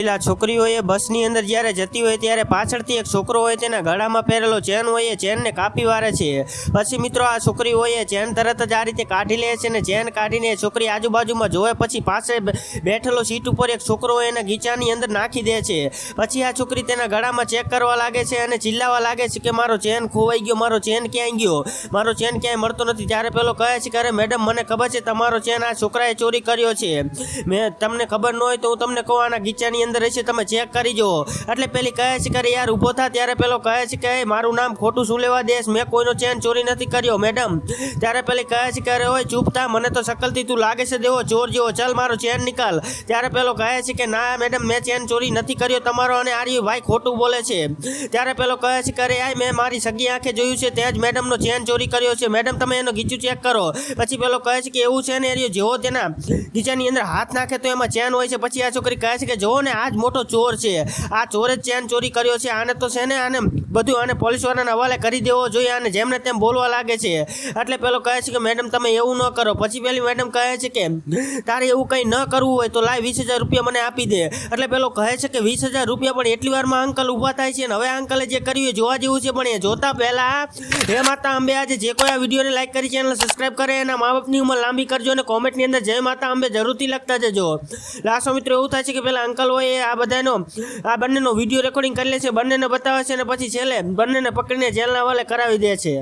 પેલા છોકરીઓએ બસની અંદર જ્યારે જતી હોય ત્યારે પાછળથી એક છોકરો હોય તેના ગળામાં પહેરેલો ચેન હોય એ ચેનને કાપી વારે છે. પછી મિત્રો આ છોકરી હોય એ ચેન તરત જ આ રીતે કાઢી લે છે અને ચેન કાઢીને છોકરી આજુબાજુમાં જોવે પછી પાસે બેઠેલો સીટ ઉપર એક છોકરો હોય એના ગીચાની અંદર નાખી દે છે. પછી આ છોકરી તેના ગળામાં ચેક કરવા લાગે છે અને ચિલ્લાવા લાગે છે કે મારો ચેન ખોવાઈ ગયો, મારો ચેન ક્યાંય ગયો? મારો ચેન ક્યાંય મળતો નથી. ત્યારે પેલો કહે છે કે અરે મેડમ, મને ખબર છે તમારો ચેન આ છોકરાએ ચોરી કર્યો છે. મેં તમને ખબર ન હોય તો હું તમને કહું, આના ગીચાની અંદર રહેશે, તમે ચેક કરી જુઓ. એટલે પેલી કહે છે કે યાર, ઊભો થા. ત્યારે પેલો કહે છે કે મારું નામ ખોટું શું લેવા દેશ? મેં કોઈનો ચેન ચોરી નથી કર્યો, મેડમ. ત્યારે પેલી કહે છે કે, અરે ઓય, ચૂપ થા, મને તો શકલથી તું લાગે છે, દેવો, ચોર જેવો, ચાલ મારો ચેન નિકાલ ત્યારે પેલો કહે છે કે, ના, મેડમ, મેં ચેન ચોરી નથી કર્યો, તમારો અને આર્યુ ભાઈ ખોટું બોલે છે. ત્યારે પેલો કહે છે કે, અરે આય, મેં મારી સગી આંખે જોયું છે ત્યાં જ મેડમનો ચેન ચોરી કર્યો છે. મેડમ, તમે એનો ગીચું ચેક કરો. પછી પેલો કહે છે કે, એવું છે ને એરિયો જેવો તેના ગીચાની અંદર હાથ નાખે તો એમાં ચેન હોય છે. પછી આ છોકરી કહે છે કે જોવો ને આ જ મોટો ચોર છે. આ ચોરે જ ચેન ચોરી કર્યો છે. આને તો છે ને આને બધું આને પોલીસવાળાના હવાલે કરી દેવો જોઈએ અને જેમને તેમ બોલવા લાગે છે. એટલે પેલો કહે છે કે, મેડમ, તમે એવું ન કરો. પછી પેલી મેડમ કહે છે કે, તારે એવું કંઈ ન કરવું હોય તો લાય વીસ હજાર રૂપિયા મને આપી દે. એટલે પેલો કહે છે કે, વીસ હજાર રૂપિયા પણ એટલી વારમાં અંકલ ઊભા થાય છે અને હવે અંકલે જે કર્યું એ જોવા જેવું છે, પણ એ જોતા પહેલા હે માતા અંબે આજે જે કોઈ આ વિડીયોને લાઈક કરી ચેનલ સબસ્ક્રાઈબ કરે, એના મા બાપની ઉંમર લાંબી કરજો અને કોમેન્ટની અંદર જય માતા અંબે જરૂરથી લખતા જજો. લાસ્ટમાં મિત્રો, એવું થાય છે કે પેલા અંકલ હોય એ આ બધાનો આ બંનેનો વીડિયો રેકોર્ડિંગ કરી લે છે, બંનેને બતાવે છે અને પછી છેલ્લે બંનેને પકડીને જેલના વાલે કરાવી દે છે.